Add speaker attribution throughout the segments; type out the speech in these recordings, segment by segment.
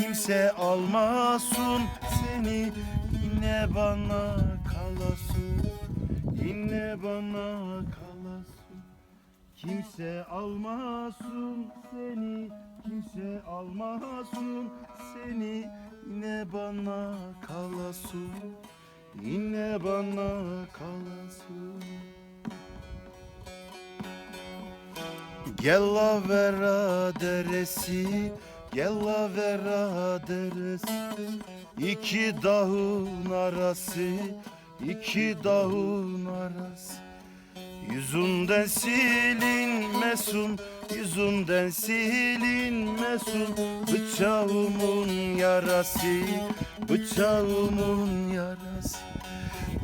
Speaker 1: kimse almasın seni. Yine bana kalasın Yine bana kalasın. Kimse almasın seni Kimse almasın seni. Yine bana kalasın Yine bana kalasın. Gella vera deresi Gella vera deresi İki dağın arası iki dağın arası. Yüzünden silinmesin Yüzünden silinmesin Bıçağımın yarası Bıçağımın yarası.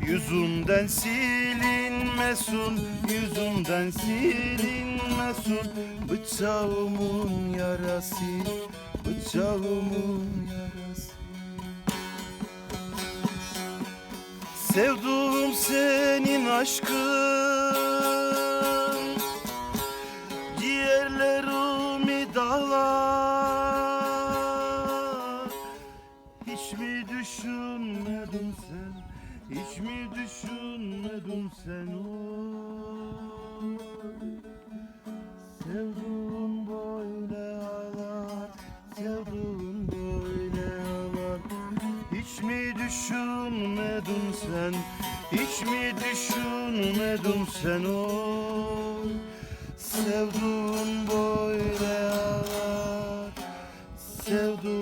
Speaker 1: Yüzünden silinmesin Yüzünden silinmesin Bıçağımın yarası Bıçağımın yarası. Sevduğum senin aşkın. Ciğerlerimi dağlar. Hiç mi düşünmedin sen? Hiç mi düşünmedin sen? Oy Sevduğum Hiç mi düşünmedin sen? Hiç mi düşünmedin sen o? Sevduğun böyle ağlar Sevduğun